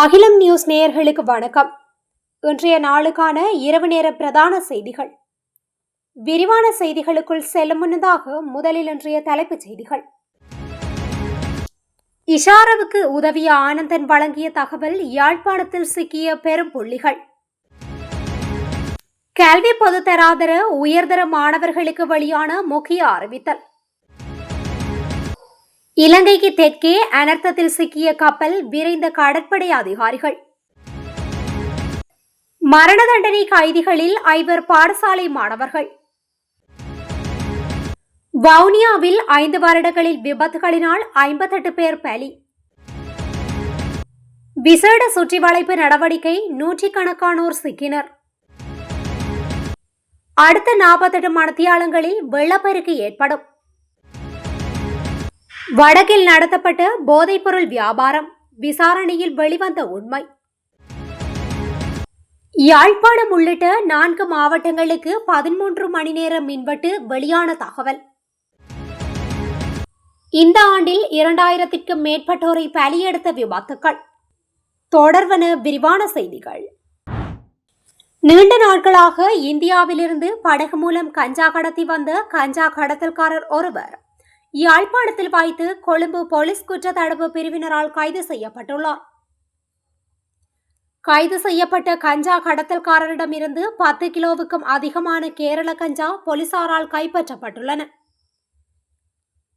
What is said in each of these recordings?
அகிலம் நியூஸ் நேயர்களுக்கு வணக்கம். இன்றைய நாளுக்கான இரவு நேர பிரதான செய்திகள். விரிவான செய்திகளுக்குள் செல்லும் முன்னதாக முதலில் இன்றைய தலைப்புச் செய்திகள். இஷாராவுக்கு உதவிய ஆனந்தன் வழங்கிய தகவல் யாழ்ப்பாணத்தில் சிக்கிய பெரும் புள்ளிகள். கல்வி பொதுத்தராதர உயர்தர மாணவர்களுக்கு வெளியான முக்கிய அறிவித்தல். இலங்கைக்கு தெற்கே அனர்த்தத்தில் சிக்கிய கப்பல் விரைந்த கடற்படை அதிகாரிகள். மரண தண்டனை கைதிகளில் ஐவர் பாடசாலை மாணவர்கள். வவுனியாவில் ஐந்து வருடங்களில் விபத்துகளினால் ஐம்பத்தெட்டு பேர் பலி. விசேட சுற்றிவளைப்பு நடவடிக்கை நூற்றுக்கணக்கானோர் சிக்கினர். அடுத்த நாற்பத்தெட்டு மணத்தியாலங்களில் வெள்ளப்பெருக்கு ஏற்படும். வடக்கில் நடத்தப்பட்ட போதைப்பொருள் வியாபாரம் விசாரணையில் வெளிவந்த உண்மை. யாழ்ப்பாணம் உள்ளிட்ட நான்கு மாவட்டங்களுக்கு பதிமூன்று மணி நேர மின்வெட்டு வெளியான தகவல். இந்த ஆண்டில் இரண்டாயிரத்திற்கும் மேற்பட்டோரை பலியெடுத்த விபத்துக்கள். தொடர்வன விரிவான செய்திகள். நீண்ட நாட்களாக இந்தியாவிலிருந்து படகு மூலம் கஞ்சா கடத்தி வந்த கஞ்சா கடத்தல்காரர் ஒருவர் யாழ்ப்பாணத்தில் வாய்த்து கொழும்பு போலீஸ் குற்றத்தடுப்பு பிரிவினரால் கைது செய்யப்பட்டுள்ளார். கைது செய்யப்பட்ட கஞ்சா கடத்தல்காரரிடமிருந்து பத்து கிலோவுக்கும் அதிகமான கேரள கஞ்சா போலீசாரால் கைப்பற்றப்பட்டுள்ளன.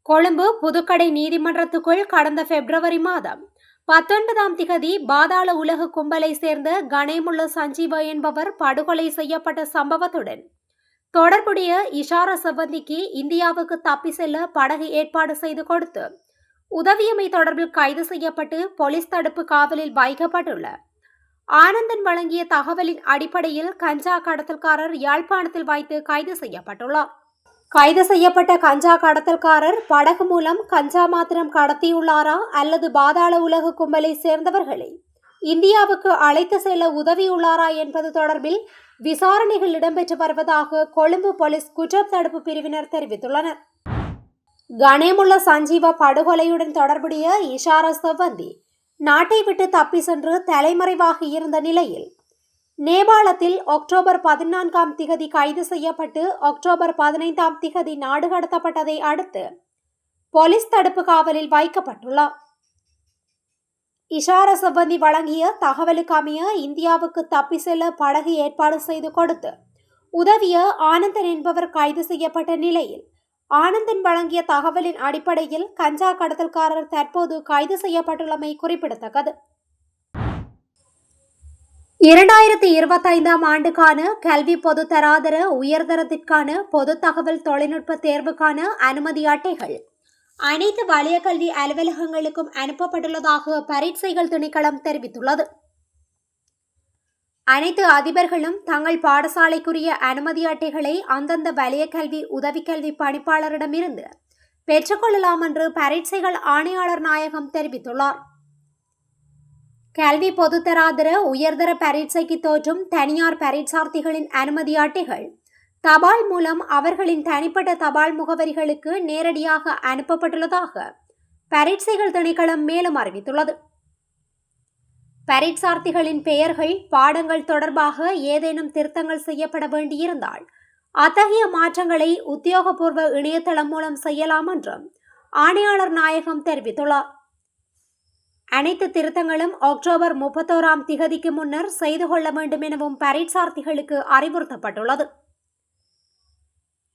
கொழும்பு புதுக்கடை நீதிமன்றத்துக்குள் கடந்த பிப்ரவரி மாதம் பத்தொன்பதாம் திகதி பாதாள உலக கும்பலை சேர்ந்த கணேமுள்ள சஞ்சீவ என்பவர் படுகொலை செய்யப்பட்ட சம்பவத்துடன் தொடர்புடைய இஷாரா செவ்வந்திக்கு இந்தியாவுக்கு தப்பி செல்ல படகு ஏற்பாடு செய்து கொடுத்து உதவியமை தொடர்பில் கைது செய்யப்பட்டு போலீஸ் தடுப்பு காவலில் வைக்கப்பட்டுள்ள. ஆனந்தன் வழங்கிய தகவலின் அடிப்படையில் கஞ்சா கடத்தல்காரர் யாழ்ப்பாணத்தில் வைத்து கைது செய்யப்பட்டுள்ளார். கைது செய்யப்பட்ட கஞ்சா கடத்தல்காரர் படகு மூலம் கஞ்சா மாத்திரம் கடத்தியுள்ளாரா அல்லது பாதாள உலக கும்பலை சேர்ந்தவர்களே இந்தியாவுக்கு அழைத்து செல்ல உதவியுள்ளாரா என்பது தொடர்பில் விசாரணைகள் இடம்பெற்று வருவதாக கொழும்பு போலீஸ் குற்றம் தடுப்பு பிரிவினர் தெரிவித்துள்ளனர். கணேமுள்ள சஞ்சீவ படுகொலையுடன் தொடர்புடைய இஷாரா செவ்வந்தி நாட்டை விட்டு தப்பி சென்று தலைமறைவாக இருந்த நிலையில் நேபாளத்தில் அக்டோபர் பதினான்காம் திகதி கைது செய்யப்பட்டு அக்டோபர் பதினைந்தாம் திகதி நாடு கடத்தப்பட்டதை அடுத்து போலீஸ் தடுப்பு காவலில் வைக்கப்பட்டுள்ளார். இஷார சிபந்தி வழங்கிய தகவலுக்கு அமைய இந்தியாவுக்கு தப்பி செல்ல படகு ஏற்பாடு செய்து கொடுத்து உதவிய ஆனந்தன் என்பவர் கைது செய்யப்பட்ட நிலையில் ஆனந்தன் வழங்கிய தகவலின் அடிப்படையில் கஞ்சா கடத்தல்காரர் தற்போது கைது செய்யப்பட்டுள்ளமை குறிப்பிடத்தக்கது. இரண்டாயிரத்தி இருபத்தைந்தாம் ஆண்டுக்கான கல்வி பொது தராதர உயர்தரத்திற்கான பொது தகவல் தொழில்நுட்ப தேர்வுக்கான அனுமதி அட்டைகள் அனைத்து வலய கல்வி அலுவலகங்களுக்கும் அனுப்பப்பட்டுள்ளதாக பரீட்சைகள் திணைக்களம் தெரிவித்துள்ளது. அனைத்து அதிபர்களும் தங்கள் பாடசாலைக்குரிய அனுமதி அட்டைகளை அந்தந்த வலய கல்வி உதவிக்கல்வி பணிப்பாளரிடமிருந்து பெற்றுக்கொள்ளலாம் என்று பரீட்சைகள் ஆணையாளர் நாயகம் தெரிவித்துள்ளார். கல்வி பொதுத்தராதர உயர்தர பரீட்சைக்கு தோற்றும் தனியார் பரீட்சார்த்திகளின் அனுமதி அட்டைகள் தபால் மூலம் அவர்களின் தனிப்பட்ட தபால் முகவரிகளுக்கு நேரடியாக அனுப்பப்பட்டுள்ளதாக பரீட்சைகள் திணைக்களம் மேலும் அறிவித்துள்ளது. பரீட்சார்த்திகளின் பெயர்கள் பாடங்கள் தொடர்பாக ஏதேனும் திருத்தங்கள் செய்யப்பட வேண்டியிருந்தால் அத்தகைய மாற்றங்களை உத்தியோகபூர்வ இணையதளம் மூலம் செய்யலாம் என்றும் ஆணையாளர் நாயகம் தெரிவித்துள்ளார். அனைத்து திருத்தங்களும் அக்டோபர் முப்பத்தோராம் திகதிக்கு முன்னர் செய்து கொள்ள வேண்டும் எனவும் பரீட்சார்த்திகளுக்கு அறிவுறுத்தப்பட்டுள்ளது.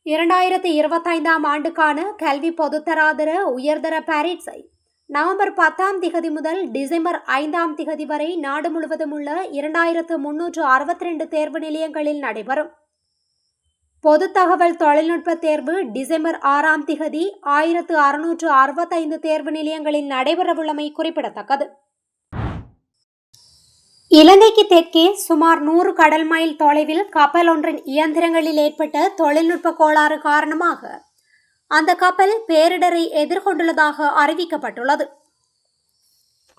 இரண்டாயிரத்தி இருபத்தைந்தாம் ஆண்டுக்கான கல்வி பொதுத்தராதர உயர்தர பாரிட்ஸை நவம்பர் பத்தாம் திகதி முதல் டிசம்பர் ஐந்தாம் திகதி வரை நாடு முழுவதும் உள்ள இரண்டாயிரத்து முன்னூற்று அறுபத்தி ரெண்டு தேர்வு நிலையங்களில் நடைபெறும். பொது தகவல் தொழில்நுட்ப தேர்வு டிசம்பர் ஆறாம் திகதி ஆயிரத்து அறுநூற்று அறுபத்தைந்து தேர்வு நிலையங்களில் நடைபெறவுள்ளமை குறிப்பிடத்தக்கது. இலங்கைக்கு தெற்கே சுமார் நூறு கடல் மைல் தொலைவில் கப்பல் ஒன்றின் இயந்திரங்களில் ஏற்பட்ட தொழில்நுட்ப கோளாறு காரணமாக அந்த கப்பல் பேரிடரை எதிர்கொண்டுள்ளதாக அறிவிக்கப்பட்டுள்ளது.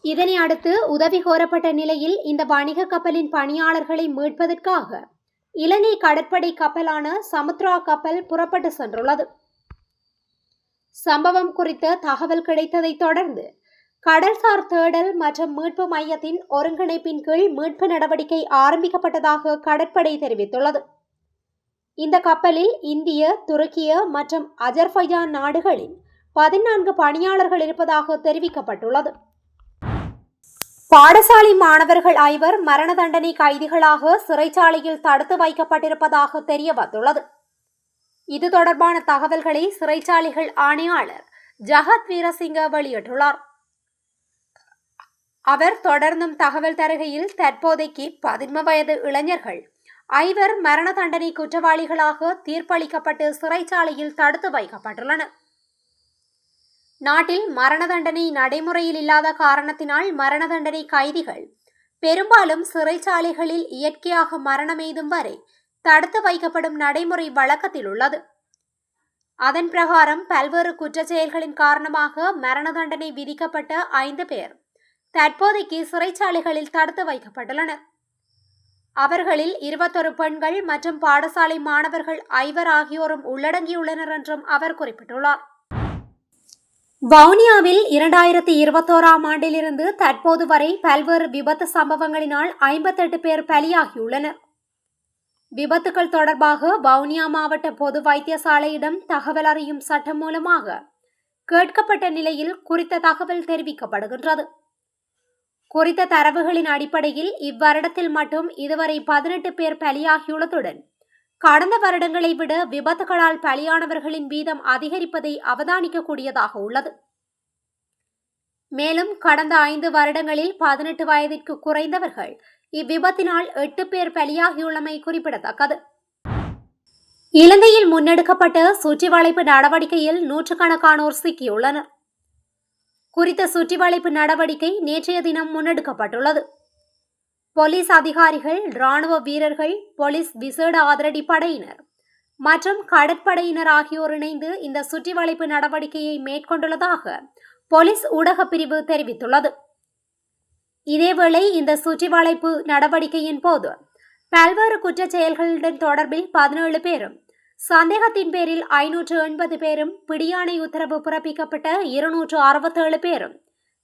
இதனை அடுத்து உதவி கோரப்பட்ட நிலையில் இந்த வணிக கப்பலின் பணியாளர்களை மீட்பதற்காக இலங்கை கடற்படை கப்பலான சமுத்ரா கப்பல் புறப்பட்டு சென்றுள்ளது. சம்பவம் குறித்த தகவல் கிடைத்ததைத் தொடர்ந்து கடல்சார் தேடல் மற்றும் மீட்பு மையத்தின் ஒருங்கிணைப்பின் கீழ் மீட்பு நடவடிக்கை ஆரம்பிக்கப்பட்டதாக கடற்படை தெரிவித்துள்ளது. இந்த கப்பலில் இந்திய துருக்கிய மற்றும் அஜர்பைஜான் நாடுகளின் பதினான்கு பணியாளர்கள் இருப்பதாக தெரிவிக்கப்பட்டுள்ளது. பாடசாலை மாணவர்கள் ஐவர் மரண தண்டனை கைதிகளாக சிறைச்சாலையில் தடுத்து வைக்கப்பட்டிருப்பதாக தெரிய வந்துள்ளது இது தொடர்பான தகவல்களை சிறைச்சாலைகள் ஆணையாளர் ஜகத் வீரசிங்க வெளியிட்டுள்ளார். அவர் தொடர்ந்தும் தகவல் தருகையில் தற்போதைக்கு பதின்ம வயது இளைஞர்கள். ஐவர் மரண தண்டனை குற்றவாளிகளாக தீர்ப்பளிக்கப்பட்டு சிறைச்சாலையில் தடுத்து வைக்கப்பட்டுள்ளனர். நாட்டில் மரண தண்டனை நடைமுறையில் இல்லாத காரணத்தினால் மரண தண்டனை கைதிகள் பெரும்பாலும் சிறைச்சாலைகளில் இயற்கையாக மரணமெய்தும் வரை தடுத்து வைக்கப்படும் நடைமுறை வழக்கத்தில் உள்ளது. அதன் பிரகாரம் பல்வேறு குற்ற செயல்களின் காரணமாக மரண தண்டனை விதிக்கப்பட்ட ஐந்து பேர் தற்போதைக்கு சிறைச்சாலைகளில் தடுத்து வைக்கப்பட்டுள்ளனர். அவர்களில் இருபத்தொரு பெண்கள் மற்றும் பாடசாலை மாணவர்கள் ஐவர் ஆகியோரும் உள்ளடங்கியுள்ளனர் என்றும் அவர் குறிப்பிட்டுள்ளார். வவுனியாவில் இரண்டாயிரத்தி இருபத்தோராம் ஆண்டிலிருந்து தற்போது வரை பல்வேறு விபத்து சம்பவங்களினால் ஐம்பத்தெட்டு பேர் பலியாகியுள்ளனர். விபத்துகள் தொடர்பாக வவுனியா மாவட்ட பொது வைத்தியசாலையிடம் தகவல் அறியும் சட்டம் மூலமாக கேட்கப்பட்ட நிலையில் குறித்த தகவல் தெரிவிக்கப்படுகின்றது. குறித்த தரவுகளின் அடிப்படையில் இவ்வருடத்தில் மட்டும் இதுவரை பதினெட்டு பேர் பலியாகியுள்ளதுடன் கடந்த வருடங்களை விட விபத்துகளால் பலியானவர்களின் வீதம் அதிகரிப்பதை அவதானிக்கக்கூடியதாக உள்ளது. மேலும் கடந்த ஐந்து வருடங்களில் பதினெட்டு வயதிற்கு குறைந்தவர்கள் இவ்விபத்தினால் எட்டு பேர் பலியாகியுள்ளமை குறிப்பிடத்தக்கது. இலங்கையில் முன்னெடுக்கப்பட்ட சுற்றி வளைப்பு நடவடிக்கையில் நூற்றுக்கணக்கானோர் சிக்கியுள்ளனர். குறித்த சுற்றிவளைப்பு நடவடிக்கை நேற்றைய தினம் முன்னெடுக்கப்பட்டுள்ளது. போலீஸ் அதிகாரிகள் ராணுவ வீரர்கள் போலீஸ் விசேட ஆதரடி படையினர் மற்றும் கடற்படையினர் ஆகியோர் இணைந்து இந்த சுற்றிவளைப்பு நடவடிக்கையை மேற்கொண்டுள்ளதாக போலீஸ் ஊடகப் பிரிவு தெரிவித்துள்ளது. இதேவேளை இந்த சுற்றிவளைப்பு நடவடிக்கையின் போது பல்வேறு குற்றச் செயல்களுடன் தொடர்பில் பதினேழு பேரும் சந்தேகத்தின் பேரில் ஐநூற்று எண்பது பேரும் பிடியாணை உத்தரவு பிறப்பிக்கப்பட்ட இருநூற்று அறுபத்தேழு பேரும்.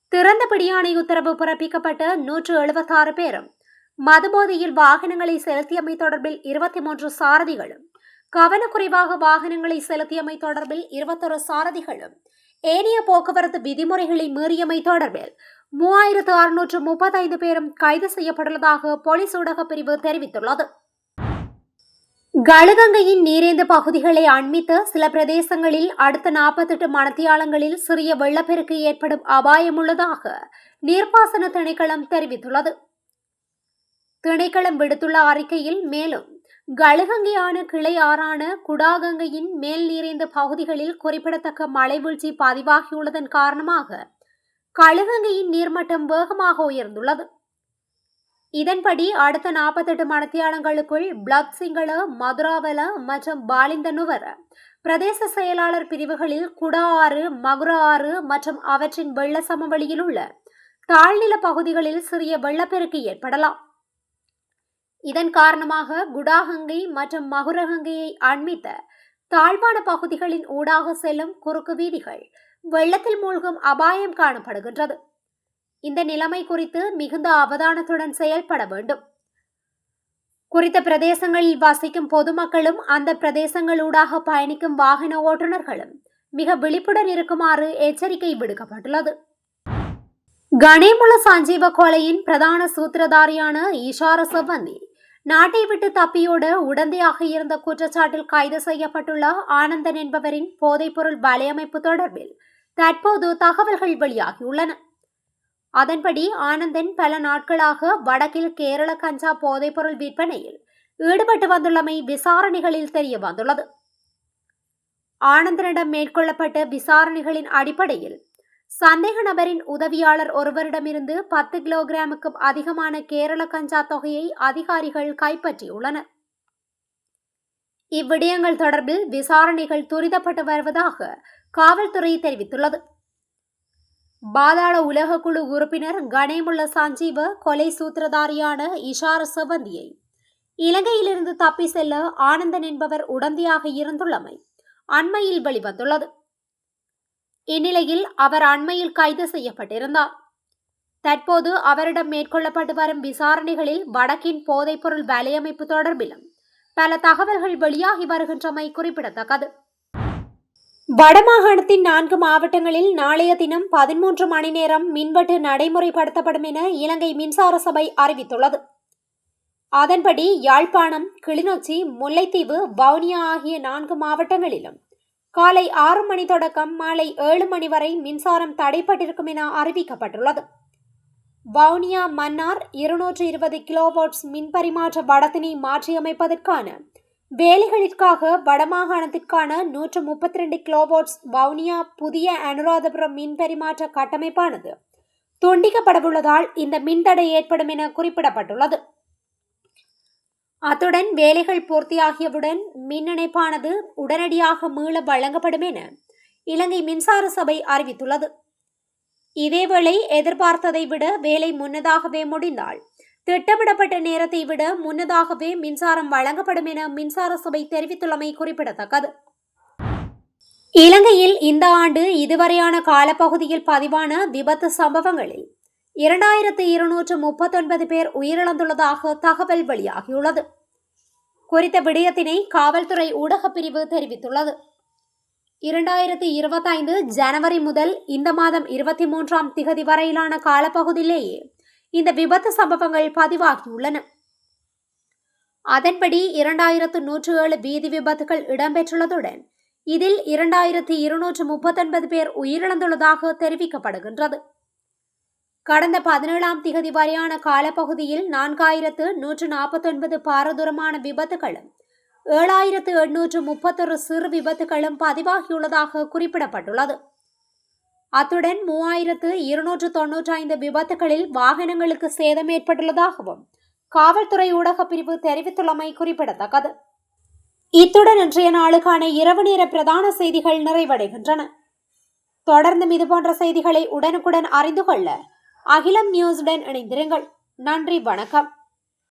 திறந்த பிடியாணை உத்தரவு பிறப்பிக்கப்பட்ட நூற்று எழுபத்தாறு பேரும். மதுபோதையில் வாகனங்களை செலுத்தியமை தொடர்பில் இருபத்தி மூன்று சாரதிகளும். கவனக்குறைவாக வாகனங்களை செலுத்தியமை தொடர்பில் இருபத்தொரு சாரதிகளும். ஏனைய போக்குவரத்து விதிமுறைகளை மீறியமை தொடர்பில் மூவாயிரத்து அறுநூற்று முப்பத்தைந்து பேரும் கைது செய்யப்பட்டுள்ளதாக போலீஸ் ஊடகப் பிரிவு தெரிவித்துள்ளது. கழுகங்கையின் நீரேந்த பகுதிகளை அண்மித்த சில பிரதேசங்களில் அடுத்த நாற்பத்தெட்டு மணத்தியாலங்களில் சிறிய வெள்ளப்பெருக்கு ஏற்படும் அபாயம் உள்ளதாக நீர்ப்பாசன திணைக்களம் தெரிவித்துள்ளது. திணைக்களம் விடுத்துள்ள அறிக்கையில் மேலும் கழுகங்கையான கிளை ஆறான குடாகங்கையின் மேல் நீரேந்த பகுதிகளில் குறிப்பிடத்தக்க மழை வீழ்ச்சி பதிவாகியுள்ளதன் காரணமாக கழுகங்கையின் நீர்மட்டம் வேகமாக உயர்ந்துள்ளது. இதன்படி அடுத்த நாற்பத்தெட்டு மணத்தியாலங்களுக்குள் பிளத் சிங்கள மதுராவல மற்றும் பாலிந்தனுவர் பிரதேச செயலாளர் பிரிவுகளில் குடா ஆறு மகுரா ஆறு மற்றும் அவற்றின் வெள்ள சமவெளியில் உள்ள தாழ்நில பகுதிகளில் சிறிய வெள்ளப்பெருக்கு ஏற்படலாம். இதன் காரணமாக குடாகங்கை மற்றும் மகுரகங்கையை அண்மித்த தாழ்வான பகுதிகளின் ஊடாக செல்லும் குறுக்கு வீதிகள் வெள்ளத்தில் மூழ்கும் அபாயம் காணப்படுகின்றது. இந்த நிலைமை குறித்து மிகுந்த அவதானத்துடன் செயல்பட வேண்டும். குறித்த பிரதேசங்களில் வசிக்கும் பொதுமக்களும் அந்த பிரதேசங்களூடாக பயணிக்கும் வாகன ஓட்டுநர்களும் மிக விழிப்புடன் இருக்குமாறு எச்சரிக்கை விடுக்கப்பட்டுள்ளது. கணேமுல சஞ்சீவ கொலையின் பிரதான சூத்திரதாரியான ஈஷார செவ்வந்தி நாட்டை விட்டு தப்பியோட உடந்தையாக இருந்த குற்றச்சாட்டில் கைது செய்யப்பட்டுள்ள ஆனந்தன் என்பவரின் போதைப்பொருள் வலையமைப்பு தொடர்பில் தற்போது தகவல்கள் வெளியாகியுள்ளன. அதன்படி ஆனந்தன் பல நாட்களாக வடக்கில் கேரள கஞ்சா போதைப்பொருள் விற்பனையில் ஈடுபட்டு வந்துள்ளமை விசாரணைகளில் தெரிய வந்துள்ளது. ஆனந்தனிடம் மேற்கொள்ளப்பட்ட விசாரணைகளின் அடிப்படையில் சந்தேக நபரின் உதவியாளர் ஒருவரிடமிருந்து பத்து கிலோகிராமுக்கும் அதிகமான கேரள கஞ்சா தொகையை அதிகாரிகள் கைப்பற்றியுள்ளனர். இவ்விடயங்கள் தொடர்பில் விசாரணைகள் துரிதப்பட்டு வருவதாக காவல்துறை தெரிவித்துள்ளது. பாதாள உலக குழு உறுப்பினர் கணேமுள்ள சஞ்சீவ கொலை சூத்திரதாரியான இஷார செவந்தியை இலங்கையிலிருந்து தப்பி செல்ல ஆனந்தன் என்பவர் உடந்தையாக இருந்துள்ளமை அண்மையில் வெளிவந்துள்ளது. இந்நிலையில் அவர் அண்மையில் கைது செய்யப்பட்டிருந்தார். தற்போது அவரிடம் மேற்கொள்ளப்பட்டு வரும் விசாரணைகளில் வடக்கின் போதைப்பொருள் வலையமைப்பு தொடர்பிலும் பல தகவல்கள் வெளியாகி வருகின்றமை குறிப்பிடத்தக்கது. வடமாகாணத்தின் நான்கு மாவட்டங்களில் நாளைய தினம் பதிமூன்று மணி நேரம் மின்வெட்டு நடைமுறைப்படுத்தப்படும் என இலங்கை மின்சார சபை அறிவித்துள்ளது. அதன்படி யாழ்ப்பாணம் கிளிநொச்சி முல்லைத்தீவு வவுனியா ஆகிய நான்கு மாவட்டங்களிலும் காலை ஆறு மணி தொடக்கம் மாலை ஏழு மணி வரை மின்சாரம் தடைப்பட்டிருக்கும் என அறிவிக்கப்பட்டுள்ளது. வவுனியா மன்னார் இருநூற்று இருபது கிலோவோட்ஸ் மின் பரிமாற்ற வடத்தினை மாற்றியமைப்பதற்கான வேலைகளிற்காக வடமாகாணத்திற்கான நூற்று முப்பத்தி ரெண்டு கிலோவோட்ஸ் வவுனியா புதிய அனுராதபுரம் மின் பரிமாற்ற கட்டமைப்பானது துண்டிக்கப்படவுள்ளதால் இந்த மின்தடை ஏற்படும் என குறிப்பிடப்பட்டுள்ளது. அத்துடன் வேலைகள் பூர்த்தியாகியவுடன் மின் இணைப்பானது உடனடியாக மீள வழங்கப்படும் என இலங்கை மின்சார சபை அறிவித்துள்ளது. இதேவேளை எதிர்பார்த்ததை விட வேலை முன்னதாகவே முடிந்தால் திட்டமிடப்பட்ட நேரத்தை விட முன்னதாகவே மின்சாரம் வழங்கப்படும் என மின்சார சபை தெரிவித்துள்ளமை குறிப்பிடத்தக்கது. இலங்கையில் இந்த ஆண்டு இதுவரையான காலப்பகுதியில் பதிவான விபத்து சம்பவங்களில் இரண்டாயிரத்து இருநூற்று முப்பத்தொன்பது பேர் உயிரிழந்துள்ளதாக தகவல் வெளியாகியுள்ளது. குறித்த விடயத்தினை காவல்துறை ஊடகப் பிரிவு தெரிவித்துள்ளது. இரண்டாயிரத்தி இருபத்தைந்து ஜனவரி முதல் இந்த மாதம் இருபத்தி மூன்றாம் திகதி வரையிலான காலப்பகுதியிலேயே இந்த விபத்து சம்பவங்கள் பதிவாகியுள்ளன. அதன்படி இரண்டாயிரத்து நூற்று ஏழு வீதி விபத்துகள் இடம்பெற்றுள்ளதுடன் இதில் இரண்டாயிரத்தி இருநூற்று முப்பத்தொன்பது பேர் உயிரிழந்துள்ளதாக தெரிவிக்கப்படுகின்றது. கடந்த பதினேழாம் திகதி வரையான காலப்பகுதியில் நான்காயிரத்து நூற்று நாற்பத்தொன்பது பாரதூரமான விபத்துகளும் ஏழாயிரத்து எண்ணூற்று முப்பத்தொரு சிறு விபத்துகளும் பதிவாகியுள்ளதாக குறிப்பிடப்பட்டுள்ளது. அத்துடன் மூவாயிரத்து இருநூற்று தொன்னூற்றி ஐந்து விபத்துகளில் வாகனங்களுக்கு சேதம் ஏற்பட்டுள்ளதாகவும் காவல்துறை ஊடகப் பிரிவு தெரிவித்துள்ளமை குறிப்பிடத்தக்கது. இத்துடன் இன்றைய நாளுக்கான இரவு நேர பிரதான செய்திகள் நிறைவடைகின்றன. தொடர்ந்தும் இதுபோன்ற செய்திகளை உடனுக்குடன் அறிந்து கொள்ள அகிலம் நியூஸுடன் இணைந்திருங்கள். நன்றி வணக்கம்.